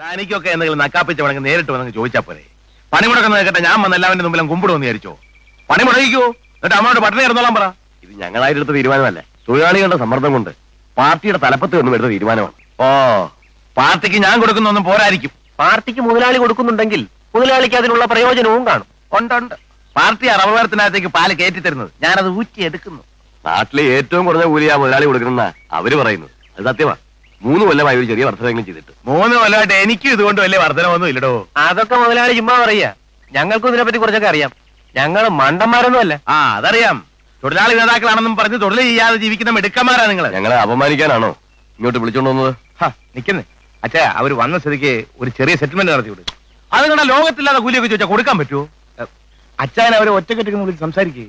തനിക്കൊക്കെ എന്തെങ്കിലും നക്കാപ്പിച്ച വേണമെങ്കിൽ നേരിട്ട് വന്നെങ്കിൽ ചോദിച്ചാ പോരെ. പണി മുടക്കുന്ന കേട്ടെ ഞാൻ വന്ന എല്ലാവരുടെ മുമ്പിലും കുമ്പിടുമെന്ന് വിചാരിച്ചോ. പണി മുടങ്ങിക്കോ എന്നിട്ട് അമ്മയോട് പട്ടണി കിടന്നോളാൻ പറ. ഇത് ഞങ്ങളായിട്ട് എടുത്ത തീരുമാനമല്ല തൊഴിലാളികളുടെ സമ്മർദ്ദം കൊണ്ട് പാർട്ടിയുടെ തലപ്പത്ത് ഒന്നും എടുത്ത തീരുമാനമാണ്. ഓ പാർട്ടിക്ക് ഞാൻ കൊടുക്കുന്നൊന്നും പോരായിരിക്കും. പാർട്ടിക്ക് മുതലാളി കൊടുക്കുന്നുണ്ടെങ്കിൽ മുതലാളിക്ക് അതിനുള്ള പ്രയോജനവും കാണും. ഉണ്ടുണ്ട് പാർട്ടി അറവരത്തിനകത്തേക്ക് പാൽ കയറ്റി തരുന്നത്. ഞാനത് ഊറ്റി എടുക്കുന്നു നാട്ടിലെ ഏറ്റവും കുറഞ്ഞ കൂലിയാ മുതലാളി കൊടുക്കുന്ന അവർ പറയുന്നത്. അത് സത്യമാ. മൂന്ന് കൊല്ലമായി ഒരു ചെറിയ വർധനയെങ്കിലും ചെയ്തിട്ട്. മൂന്ന് കൊല്ലമായിട്ട് എനിക്കും ഇതുകൊണ്ട് വലിയ വർധനമൊന്നും ഇല്ലടോ. അതൊക്കെ മുതലാളി ചുമ്മാ പറയാ ഞങ്ങൾക്കും ഇതിനെപ്പറ്റി കുറച്ചൊക്കെ അറിയാം. ഞങ്ങൾ മണ്ടന്മാരൊന്നും അല്ല. ആ അതറിയാം. തൊഴിലാളി നേതാക്കളാണെന്നും പറഞ്ഞ് തൊഴിൽ ചെയ്യാതെ ജീവിക്കുന്ന മിടുക്കന്മാരാ നിങ്ങൾ ഞങ്ങളെ അപമാനിക്കാനാണോ? ഇങ്ങോട്ട് വിളിച്ചോണ്ട് വന്നത്? ഹ, നിക്കുന്നേ അച്ഛാ അവർ വന്ന സ്ഥിതിക്ക് ഒരു ചെറിയ സെറ്റിൽമെന്റ് നടത്തി വിടും അത് നിങ്ങളുടെ ലോകത്തില്ലാതെ കൂലിയൊക്കെ ചോദിച്ചാൽ കൊടുക്കാൻ പറ്റുമോ അച്ഛൻ അവരെ ഒറ്റക്കെട്ടിക്കുന്ന വിളിച്ച് സംസാരിക്കേ.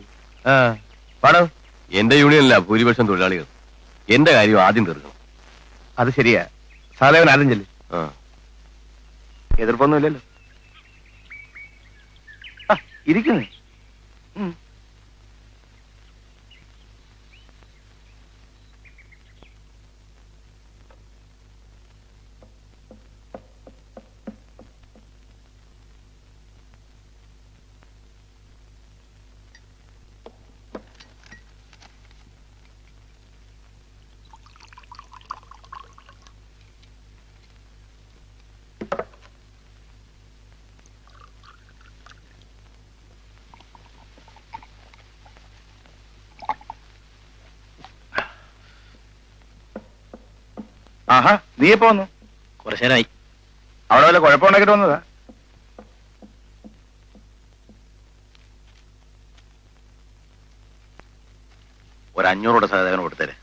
പാടോ. എന്റെ യൂണിയനിലാ ഭൂരിപക്ഷം തൊഴിലാളികൾ. എന്റെ കാര്യം ആദ്യം തീർക്കണം. അത് ശരിയാ. സഹദേവൻ ആദ്യം ചെല്ലു. ആ. എതിർപ്പൊന്നും ഇല്ലല്ലോ ഇരിക്കുന്നേ. ആഹാ നീ എപ്പോ വന്നു? കുറച്ചു നേരമായി അവിടെ വല്ല കുഴപ്പമുണ്ടാക്കിട്ട് വന്നതാ? ഒരു അഞ്ഞൂറോടെ സഹദേവന് കൊടുത്തേരെ.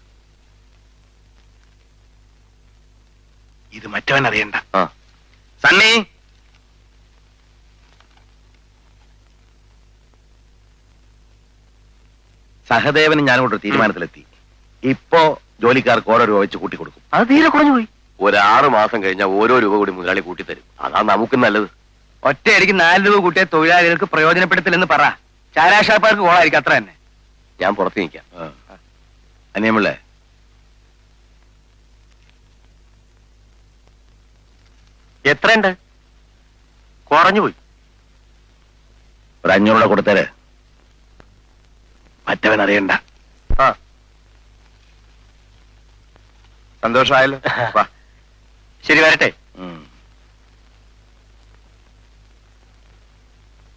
ഇത് മറ്റവൻ അറിയണ്ട. സണ്ണി! സഹദേവനും ഞാനും കൂടെ തീരുമാനത്തിലെത്തി. ഇപ്പോ ജോലിക്കാർക്ക് ഓരോ രൂപ വെച്ച് കൂട്ടി കൊടുക്കും അത് തീരെ കുറഞ്ഞു പോയി. ഒരു ആറ് മാസം കഴിഞ്ഞാൽ ഓരോ രൂപ കൂടി മുതലാളി കൂട്ടി തരും അതാ നമുക്ക് നല്ലത്. ഒറ്റയടിക്ക് നാല് രൂപ കൂട്ടിയ തൊഴിലാളികൾക്ക് പ്രയോജനപ്പെടുത്തില്ലെന്ന് പറ. ചാരാഷാപ്പാർക്ക് കോളായിരിക്കും അത്ര തന്നെ. ഞാൻ പുറത്ത് നിൽക്കാം. അനിയമിള്ളേ എത്രയുണ്ട്? കുറഞ്ഞു പോയി. ഒരു അഞ്ഞൂറ് കൊടുത്തേരെ. മറ്റവൻ അറിയണ്ട ആ. സന്തോഷമായല്ലോ. വാ. ശരി വരട്ടെ. ഉം.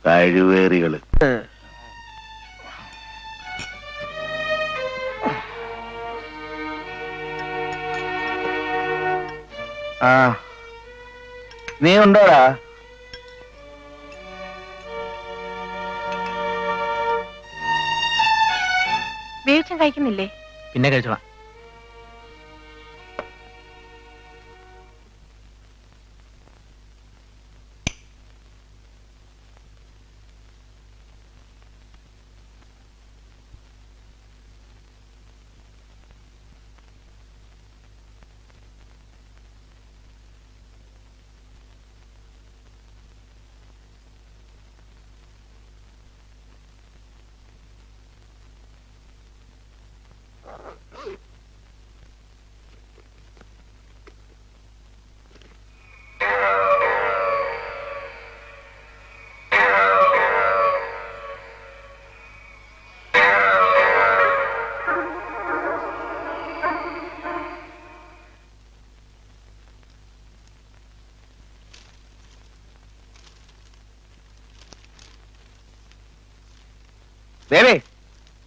കഴിവേറികൾ. ആ. നീ ഉണ്ടോടാ? വേവിച്ചും കഴിക്കുന്നില്ലേ? പിന്നെ കഴിച്ചോളാം.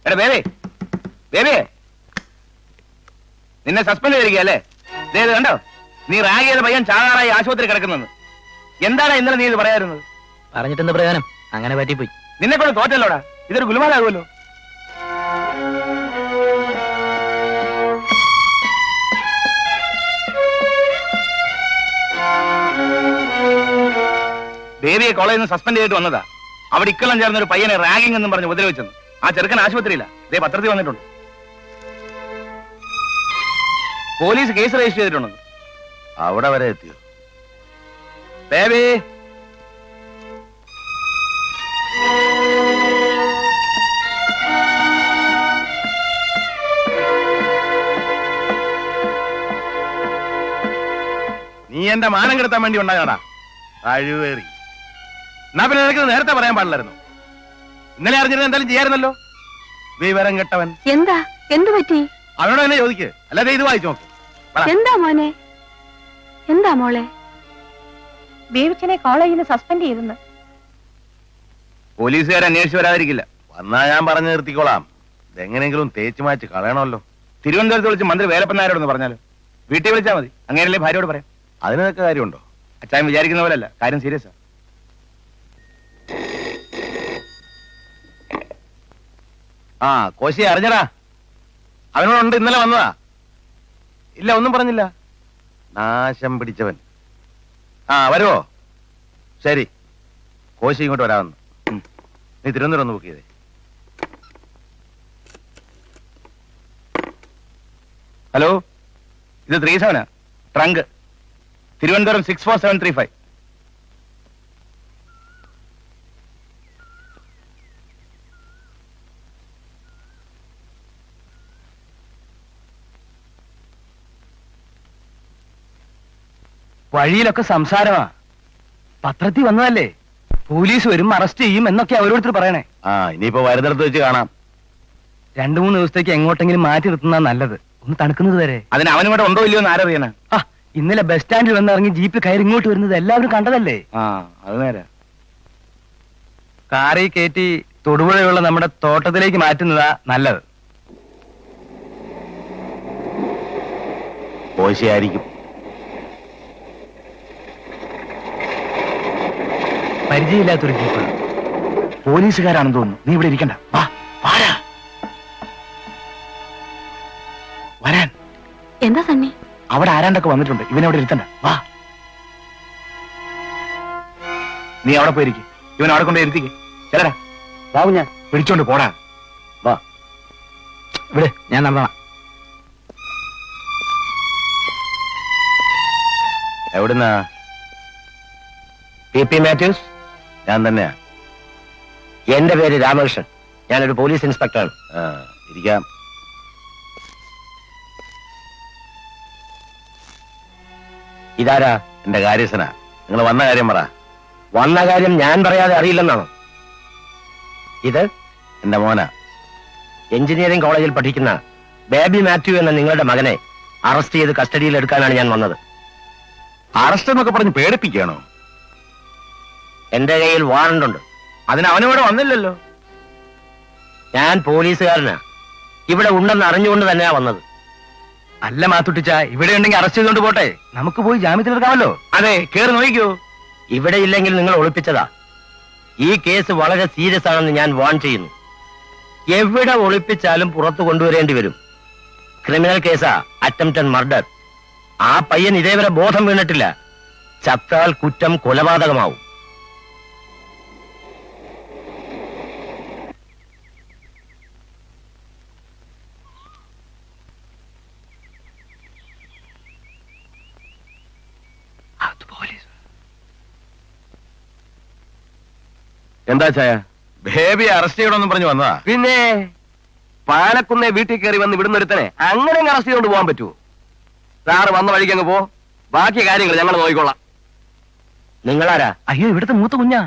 എടാ നിന്നെ സസ്പെൻഡ് ചെയ്തിരിക്കുകയല്ലേ ദേ ഇത് കണ്ടോ? നീ റാഗ് ചെയ്ത പയ്യൻ ചാകാറായി ആശുപത്രി കിടക്കുന്നത്. എന്താണ് ഇന്നലെ നീ ഇത് പറയാറുന്നത്? പറഞ്ഞിട്ടെന്ത് പ്രയോജനം? അങ്ങനെ പറ്റിപ്പോയി. നിന്നെ കൊണ്ട് തോറ്റല്ലോടാ? ഇതൊരു ഗുലുമാലാകുമല്ലോ. ദേവിയെ കോളേജിൽ നിന്ന് സസ്പെൻഡ് ചെയ്തിട്ട് വന്നതാ. അവിടെ ഇക്കളം ചേർന്ന ഒരു പയ്യനെ റാഗിംഗ് എന്നും പറഞ്ഞ് ഉപദ്രവിച്ചെന്ന്. ആ ചെറുക്കൻ ആശുപത്രിയില്ല ഇതേ പത്രത്തിൽ വന്നിട്ടുണ്ട്. പോലീസ് കേസ് രജിസ്റ്റർ ചെയ്തിട്ടുണ്ട് അവിടെ വരെ എത്തിയോ? ബേബി. നീ എന്റെ മാനം കെടുത്താൻ വേണ്ടി ഉണ്ടാകാടാ കഴിവേറി. എന്നാ പിന്നെ നിനക്ക് നേരത്തെ പറയാൻ പാടില്ലായിരുന്നു. ഇന്നലെ അറിഞ്ഞിരുന്ന എന്തായാലും ചെയ്യാറുന്നല്ലോ വിവരം കെട്ടവൻ. എന്താ? എന്തു പറ്റി? അവനോട് തന്നെ ചോദിക്ക്. അല്ലാതെ ഇത് വായിച്ചു നോക്ക്. പറ. എന്താ മോനെ? എന്താ മോളെ? ബീവിച്ചനെ കോളേജിൽ നിന്ന് സസ്പെൻഡ് ചെയ്തെന്ന് പോലീസുകാർ അന്വേഷിച്ച് വരാതിരിക്കില്ല. വന്നാ ഞാൻ പറഞ്ഞു നിർത്തിക്കോളാം. ഇതെങ്ങനെയെങ്കിലും തേച്ച് മാച്ച് കളയണമല്ലോ. തിരുവനന്തപുരത്ത് വിളിച്ച് മന്ത്രി വേലപ്പനാരോടൊന്ന് പറഞ്ഞാലോ? വീട്ടിൽ വിളിച്ചാൽ മതി. അങ്ങനെയല്ലേ ഭാര്യയോട് പറയാം. അതിനൊക്കെ കാര്യമുണ്ടോ? അച്ഛൻ വിചാരിക്കുന്ന പോലെയല്ല കാര്യം സീരിയസാ ആ കോശി അറിഞ്ഞടാ. അവനോടുണ്ട് ഇന്നലെ വന്നതാ. ഇല്ല ഒന്നും പറഞ്ഞില്ല. നാശം പിടിച്ചവൻ. ആ വരുവോ? ശരി. കോശി ഇങ്ങോട്ട് വരാമെന്ന്. നീ തിരുവനന്തപുരം ഒന്ന് ബുക്ക് ചെയ്തേ. ഹലോ? ഇത് three സെവനാ. Trunk. Thiruvananthapuram six four seven three five വഴിയിലൊക്കെ സംസാരമാ. പത്രത്തിൽ വന്നതല്ലേ? പോലീസ് വരും അറസ്റ്റ് ചെയ്യും എന്നൊക്കെ ഓരോരുത്തർ പറയണേ. ആ ഇനിയിപ്പോ വരുന്നിടത്ത് വെച്ച് കാണാം. രണ്ടു മൂന്ന് ദിവസത്തേക്ക് എങ്ങോട്ടെങ്കിലും മാറ്റി നിർത്തുന്ന നല്ലത്. ഒന്ന് തണുക്കുന്നത് വരെ. അതിന് അവനിവിടെ ഉണ്ടോ ഇല്ലയോ എന്ന് ആരറിയണ? ആ ഇന്നലെ ബസ് സ്റ്റാൻഡിൽ വന്നിറങ്ങി ജീപ്പ് കയറി ഇങ്ങോട്ട് വരുന്നത് എല്ലാവരും കണ്ടതല്ലേ? ആ അത് നേരെ. കാറി കയറ്റി തൊടുപുഴയുള്ള നമ്മുടെ തോട്ടത്തിലേക്ക് മാറ്റുന്നതാ നല്ലത്. കോശിയായിരിക്കും പരിചയമില്ലാത്തൊരു ജീപ്പ് പോലീസുകാരാണെന്ന് തോന്നുന്നു. നീ ഇവിടെ ഇരിക്കണ്ട. വാ വാടാ. വരാൻ. എന്താ സണ്ണി? അവിടെ ആരാണ്ടൊക്കെ വന്നിട്ടുണ്ട്. ഇവനവിടെ ഇരുത്തണ്ട. വാ. നീ അവിടെ പോയിരിക്കും ഇവൻ അവിടെ കൊണ്ട് ഇരുത്തിക്ക്. ചെല്ലടാ. ബാബു ഞാൻ. പിടിച്ചോണ്ട് പോടാ. വാ. ഇവിടെ. ഞാൻ നടന്നോളാം. എവിടുന്നാ? P P Mathews? ഞാൻ തന്നെയാ. എന്റെ പേര് രാമകൃഷ്ണൻ. ഞാനൊരു പോലീസ് ഇൻസ്പെക്ടറാണ്. ആ ഇരിക്കാം. ഇതാരാ? എന്റെ കാര്യസ്ഥനാ. നിങ്ങൾ വന്ന കാര്യം പറ. വന്ന കാര്യം ഞാൻ പറയാതെ അറിയില്ലെന്നാണോ? ഇത് എന്റെ മോനാ. എഞ്ചിനീയറിംഗ് കോളേജിൽ പഠിക്കുന്ന ബേബി മാത്യു എന്ന നിങ്ങളുടെ മകനെ അറസ്റ്റ് ചെയ്ത് കസ്റ്റഡിയിൽ എടുക്കാനാണ് ഞാൻ വന്നത്. അറസ്റ്റ് എന്നൊക്കെ പറഞ്ഞ് പേടിപ്പിക്കുകയാണോ? എന്റെ കയ്യിൽ വാറണ്ട് ഉണ്ട്. അതിന് അവനിവിടെ വന്നില്ലല്ലോ. ഞാൻ പോലീസുകാരനാ. ഇവിടെ ഉണ്ടെന്ന് അറിഞ്ഞുകൊണ്ട് തന്നെയാ വന്നത്. അല്ല മാത്തുട്ടിച്ച ഇവിടെ ഉണ്ടെങ്കിൽ അറസ്റ്റ് ചെയ്തുകൊണ്ട് പോട്ടെ. നമുക്ക് പോയി ജാമ്യത്തിൽ എടുക്കാമല്ലോ. അതെ കേറി നോക്കിക്കോ. ഇവിടെ ഇല്ലെങ്കിൽ നിങ്ങൾ ഒളിപ്പിച്ചതാ. ഈ കേസ് വളരെ സീരിയസ് ആണെന്ന് ഞാൻ വാൺ ചെയ്യുന്നു. എവിടെ ഒളിപ്പിച്ചാലും പുറത്തു കൊണ്ടുവരേണ്ടി വരും. ക്രിമിനൽ കേസാ അറ്റംപ്റ്റഡ് മർഡർ ആ പയ്യൻ ഇതേവരെ ബോധം വീണിട്ടില്ല. ചത്താൽ കുറ്റം കൊലപാതകമാവും. എന്താ ചായ? ബേബി അറസ്റ്റ് ചെയ്യണമെന്ന് പറഞ്ഞു വന്നതാ. പിന്നെ? പാലക്കുന്നെ വീട്ടിൽ കയറി വന്ന് ഇവിടുന്ന് ഒരുത്തനെ അങ്ങനെ അങ്ങ് അറസ്റ്റ് ചെയ്തുകൊണ്ട് പോകാൻ പറ്റുമോ സാറ് വന്ന വഴിക്ക് അങ്ങ് പോ. ബാക്കി കാര്യങ്ങൾ ഞങ്ങൾ നോക്കിക്കൊള്ളാം നിങ്ങളാരാ? അയ്യോ ഇവിടുത്തെ മൂത്ത കുഞ്ഞാ.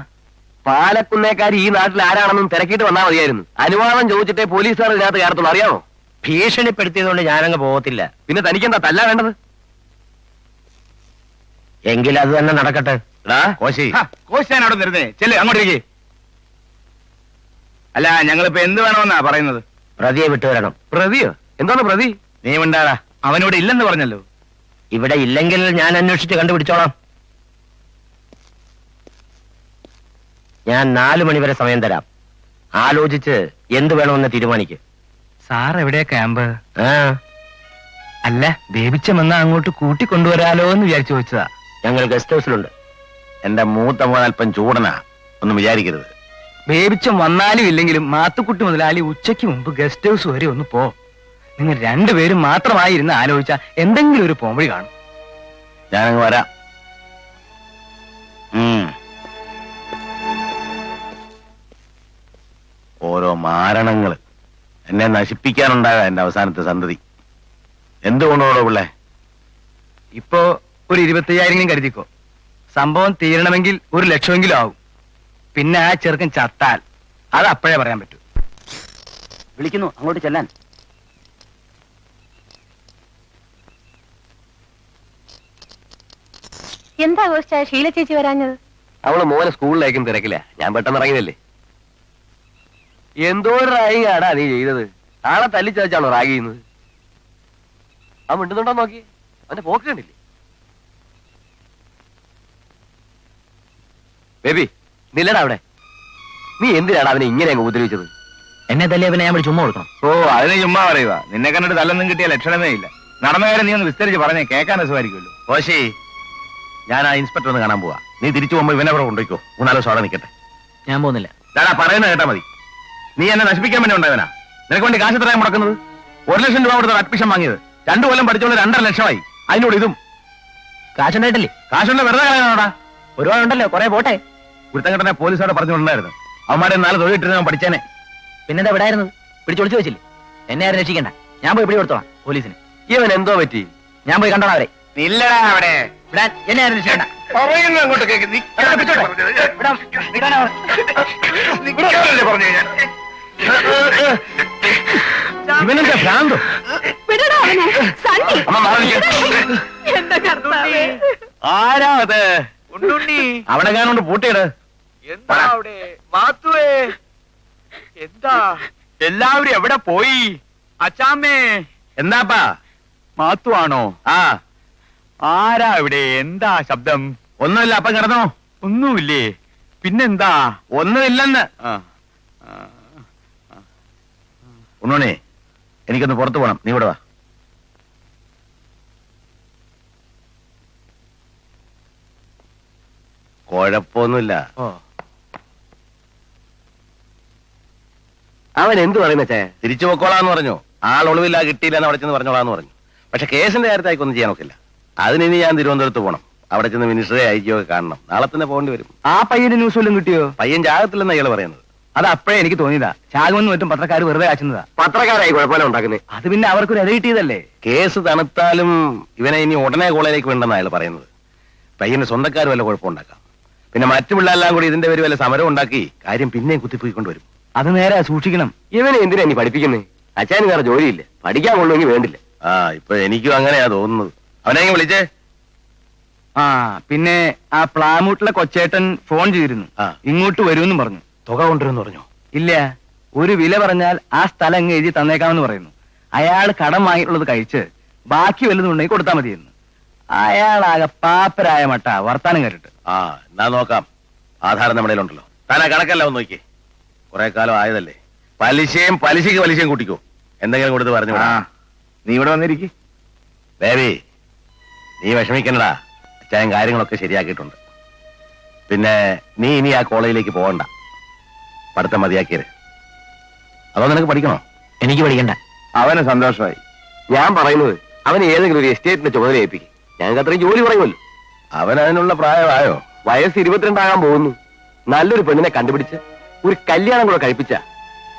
പാലക്കുന്നേക്കാരി ഈ നാട്ടിൽ ആരാണെന്നും തിരക്കിയിട്ട് വന്നാൽ മതിയായിരുന്നു. അനുവാദം ചോദിച്ചിട്ടേ പോലീസുകാർ ഇതിനകത്ത് കയറത്തുള്ളൂ. അറിയാമോ ഭീഷണിപ്പെടുത്തിയതുകൊണ്ട് ഞാനങ്ങ് പോകത്തില്ല. പിന്നെ തനിക്കെന്താ തല്ല വേണ്ടത്? എങ്കിൽ അത് തന്നെ നടക്കട്ടെ. കോശി. കോശി ഞാൻ അവിടെ നിരുന്നേ ചെല്ലേ അങ്ങോട്ടേക്ക് അല്ല ഞങ്ങളിപ്പോ എന്ത് വേണമെന്നാ പറയുന്നത്? പ്രതിയെ വിട്ടുവരണം പ്രതിയോ? എന്താണ് പ്രതി? നീ അവനോട് ഇല്ലെന്ന് പറഞ്ഞല്ലോ. ഇവിടെ ഇല്ലെങ്കിൽ ഞാൻ അന്വേഷിച്ച് കണ്ടുപിടിച്ചോളാം. ഞാൻ നാലു മണിവരെ സമയം തരാം. ആലോചിച്ച് എന്ത് വേണമെന്ന് തീരുമാനിക്ക്. സാർ എവിടെയാ ക്യാമ്പ്? ആ. അല്ല ബേബിച്ചമെന്നാ അങ്ങോട്ട് കൂട്ടിക്കൊണ്ടുവരാലോ എന്ന് വിചാരിച്ചു ചോദിച്ചതാ ഞങ്ങൾ ഗസ്റ്റ് ഹൗസിലുണ്ട്. എന്റെ മൂത്ത മോൻ അല്പം ചൂടനാ ഒന്നും വിചാരിക്കരുത്. ബേബിച്ചം വന്നാലും ഇല്ലെങ്കിലും മാത്തുക്കുട്ടി മുതലാളി ഉച്ചയ്ക്ക് മുമ്പ് ഗസ്റ്റ് ഹൗസ് വരെ ഒന്ന് പോ. നിങ്ങൾ രണ്ടുപേരും മാത്രമായി ഇരുന്ന് ആലോചിച്ച എന്തെങ്കിലും ഒരു പോംവഴി കാണും. ഞാനങ്ങ് വരാം. ഓരോ മാരണങ്ങൾ. എന്നെ നശിപ്പിക്കാനുണ്ടാകാം എന്റെ അവസാനത്തെ സന്തതി. എന്തുകൊണ്ടോടോ പിള്ളേ? ഇപ്പോ ഒരു ഇരുപത്തയ്യായിരം കരുതിക്കോ. സംഭവം തീരണമെങ്കിൽ ഒരു ലക്ഷമെങ്കിലും ആവും. പിന്നെ ആ ചെറുക്കൻ ചത്താൽ അത് അപ്പോഴേ പറയാൻ പറ്റൂ. വിളിക്കുന്നു അങ്ങോട്ട് ചെല്ലാൻ. എന്താ ഗോഷ്ട ഷീല ചേച്ചി വരാഞ്ഞത്? അവൾ മോനെ സ്കൂളിലേക്കും തിരക്കില്ല ഞാൻ പെട്ടെന്ന് ഇറങ്ങിയതല്ലേ? എന്തോ ഒരു റാഗിങ്ങാടാ നീ ചെയ്തത്. ആളെ തല്ലിച്ചതച്ചാണോ റാഗ് ചെയ്യുന്നത്? ആ മിണ്ടുന്നുണ്ടോ നോക്കി. അവന്റെ പോക്ക് കണ്ടില്ലേ? ബേബി നില്ലടാ അവിടെ. നീ എന്തിനാണ് അവനെ ഇങ്ങനെ അങ്ങ് ഉപദ്രവിച്ചത്? എന്നെ തല്ലേ അവനെ ഞാൻ ചുമ്മാ കൊടുക്കണം. ഓ അതിന് ചുമ്മാ പറയുക നിന്നെ കണ്ടിട്ട് തല്ലൊന്നും കിട്ടിയ ലക്ഷണമേ ഇല്ല. നടന്ന കാര്യം നീ ഒന്ന് വിസ്തരിച്ച് പറഞ്ഞേ കേൾക്കാൻ രസമായിരിക്കുമല്ലോ. ഓശി ഞാൻ ആ ഇൻസ്പെക്ടർ ഒന്ന് കാണാൻ പോവാ. നീ തിരിച്ചു പോകുമ്പോ ഇവനെ അവിടെ കൊണ്ടുപോയിക്കോ. മൂന്നാൽ ദിവസം അവിടെ നിൽക്കട്ടെ ഞാൻ പോകുന്നില്ല. ഞാനാ പറയുന്നത് കേട്ടാ മതി. നീ എന്നെ നശിപ്പിക്കാൻ വേണ്ടി ഉണ്ടായവനാ. നിനക്ക് വേണ്ടി കാശ് എത്രയാ മുടക്കുന്നത്? ഒരു ലക്ഷം രൂപ കൊടുത്ത അഡ്മിഷൻ വാങ്ങിയത്. രണ്ടു കൊല്ലം പഠിച്ചോണ്ട് രണ്ടര ലക്ഷമായി. അതിനോട് ഇതും. കാശുണ്ടായിട്ടില്ലേ? കാശുണ്ട് വെറുതെ കളയാനോടാ ഒരുപാടുണ്ടല്ലോ കുറെ പോട്ടെ. കുരുത്തങ്കട്ടനെ പോലീസോടെ പറഞ്ഞുകൊണ്ടായിരുന്നു അവന്മാരെ നാല് തൊഴിലിട്ടിരുന്ന ഞാൻ പഠിച്ചേനെ. പിന്നെന്താ വിടായിരുന്നു പിടിച്ചൊളിച്ചു വെച്ചില്ലേ? എന്നെ ആരും രക്ഷിക്കണ്ട. ഞാൻ പോയി പിടി കൊടുത്തോളാം പോലീസിന്. ഇവൻ എന്തോ പറ്റി? ഞാൻ പോയി കണ്ടോളാം അവരെ. ഇല്ലടാ അവിടെ. വിടാൻ എന്നെ ആരും രക്ഷിക്കണ്ട. പറയുന്നു അങ്ങോട്ട് കേക്ക്. നീ അവിടെ പിടിച്ചോട്ടെ. വിടാം. വിടാനാ പറഞ്ഞത്. നിൽക്കാനല്ലേ പറഞ്ഞു ഞാൻ. ഇവനെന്താ ഭ്രാന്തോ? വിടടാ അവനെ. സണ്ണി. അമ്മ മാറി നിൽക്ക്. എന്താ കർത്താവേ? ആരാ അത്? അവിടെ ഞാനോണ്ട് പൂട്ടിയിട്. എന്താ അവിടെ? മാത്തുവേ എന്താ? എല്ലാവരും എവിടെ പോയി? അച്ചാമ്മേ. എന്താപ്പാ? മാത്തു ആണോ? ആ. ആരാ ഇവിടെ? എന്താ ശബ്ദം? ഒന്നുമില്ല അപ്പം കിടന്നോ. ഒന്നുമില്ലേ? പിന്നെന്താ? ഒന്നുമില്ലെന്ന്. ഒന്നോണേ എനിക്കൊന്ന് പുറത്തു പോണം. നീ ഇവിടെ വാ. കുഴപ്പമൊന്നുമില്ല. അവൻ എന്ത് പറയുന്ന തിരിച്ചു പൊക്കോളാന്ന് പറഞ്ഞു. ആൾ ഒളിവില്ല കിട്ടിയില്ല എന്ന് അവിടെ ചെന്ന് പറഞ്ഞോളാന്ന് പറഞ്ഞു. പക്ഷെ കേസിന്റെ കാര്യത്തിൽ ഒന്നും ചെയ്യാൻ നോക്കില്ല അതിനി ഞാൻ തിരുവനന്തപുരത്ത് പോകണം അവിടെ ചെന്ന് മിനിസ്റ്ററെ ഐജിയോ കാണണം. നാളെ തന്നെ പോകേണ്ടി വരും. ആ പയ്യന്റെ ന്യൂസ് വല്ലതും കിട്ടിയോ? പയ്യൻ ജാകത്തില്ലെന്ന് അയാൾ പറയുന്നത്. അത് അപ്പോഴേ എനിക്ക് തോന്നിയതാ. ചാകുമെന്ന് മറ്റും പത്രക്കാർ വെറുതെ കാച്ചുന്നതാ പത്രക്കാരായി കുഴപ്പമില്ല ഉണ്ടാക്കുന്നത് അത് പിന്നെ അവർക്കൊരു ഇര കിട്ടിയതല്ലേ? കേസ് തണുത്താലും ഇവനെ ഇനി ഉടനെ കോളേജിലേക്ക് വേണ്ടെന്ന് അയാൾ പറയുന്നത്. പയ്യന്റെ സ്വന്തക്കാർ വല്ല കുഴപ്പമുണ്ടാക്കാം. പിന്നെ മറ്റു പിള്ളേരെല്ലാം കൂടി ഇതിന്റെ പേര് വല്ല സമരം ഉണ്ടാക്കി കാര്യം പിന്നെയും കുത്തിപ്പോയിക്കൊണ്ടുവരും അത് നേരെ സൂക്ഷിക്കണം. ഇവനെ എന്തിനാ നീ പഠിപ്പിക്കുന്നത് അച്ഛന് വേറെ ജോലിയില്ല. പഠിക്കാൻ കൊള്ളുമെങ്കിൽ വേണ്ടില്ല. ആ ഇപ്പൊ എനിക്കും അങ്ങനെയാ തോന്നുന്നത്. അവനെ വിളിച്ചേ? ആ പിന്നെ ആ പ്ലാമൂട്ടിലെ കൊച്ചേട്ടൻ ഫോൺ ചെയ്തിരുന്നു. ആ. ഇങ്ങോട്ട് വരുമെന്നും പറഞ്ഞു. തുക കൊണ്ടുവരുമെന്ന് പറഞ്ഞു? ഇല്ല ഒരു വില പറഞ്ഞാൽ ആ സ്ഥലം അങ്ങ് എഴുതി തന്നേക്കാമെന്ന് പറയുന്നു. അയാൾ കടം വാങ്ങിയിട്ടുള്ളത് കഴിച്ച് ബാക്കി വല്ലതും ഉണ്ടെങ്കിൽ കൊടുത്താൽ മതിയെന്ന്. അയാളാകെ പാപ്പരായ മട്ട വർത്താനം കേട്ടിട്ട്. ആ എന്നാ നോക്കാം. ആധാരം നമ്മുടെ ഉണ്ടല്ലോ താൻ കണക്കല്ല ഒന്ന് നോക്കിയേ. കുറെ കാലം ആയതല്ലേ? പലിശയും പലിശയ്ക്ക് പലിശയും കൂട്ടിക്കോ. എന്തെങ്കിലും കൊടുത്ത് പറഞ്ഞു വിടാം. നീ ഇവിടെ വന്നിരിക്കും. ബേബി നീ വിഷമിക്കണ്ടടാ. അച്ഛൻ കാര്യങ്ങളൊക്കെ ശരിയാക്കിയിട്ടുണ്ട്. പിന്നെ നീ ഇനി ആ കോളേജിലേക്ക് പോകണ്ട. പഠിത്തം മതിയാക്കിയത് അതോ നിനക്ക് പഠിക്കണോ? എനിക്ക് പഠിക്കണ്ട. അവന് സന്തോഷമായി. ഞാൻ പറയുന്നത് അവന് ഏതെങ്കിലും ഒരു എസ്റ്റേറ്റിന്റെ ചുമതല ഏൽപ്പിക്കും. ഞങ്ങൾക്ക് അത്രയും ജോലി പറയുമല്ലോ. അവൻ അതിനുള്ള പ്രായമായോ? വയസ്സ് ഇരുപത്തിരണ്ടാകാൻ പോകുന്നു. നല്ലൊരു പെണ്ണിനെ കണ്ടുപിടിച്ച് ഒരു കല്യാണം കൂടെ കഴിപ്പിച്ച.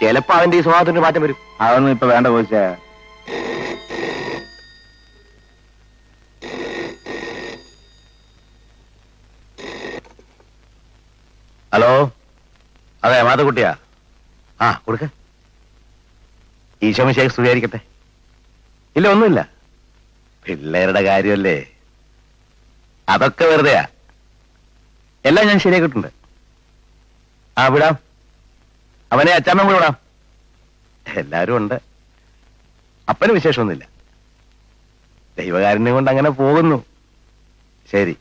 ചിലപ്പോ അവന്റെ ഈ സ്വഭാവത്തിന് മാറ്റം വരും. അതൊന്നും ഇപ്പൊ വേണ്ട പോയിച്ചേ ഹലോ? അതെ മാതകുട്ടിയാ ആ കൊടുക്ക. ഈശോമിശേഖ് സ്തുതിയായിരിക്കട്ടെ. ഇല്ല ഒന്നുമില്ല. പിള്ളേരുടെ കാര്യമല്ലേ? അതൊക്കെ വെറുതെയാ. എല്ലാം ഞാൻ ശരിയാക്കിയിട്ടുണ്ട്. ആ വിടാം. അവനെ അച്ചാമ്മ കൂടെ വിടാം. എല്ലാരും ഉണ്ട്. അപ്പന് വിശേഷമൊന്നുമില്ല. ദൈവകാരനെ കൊണ്ട് അങ്ങനെ പോകുന്നു. ശരി.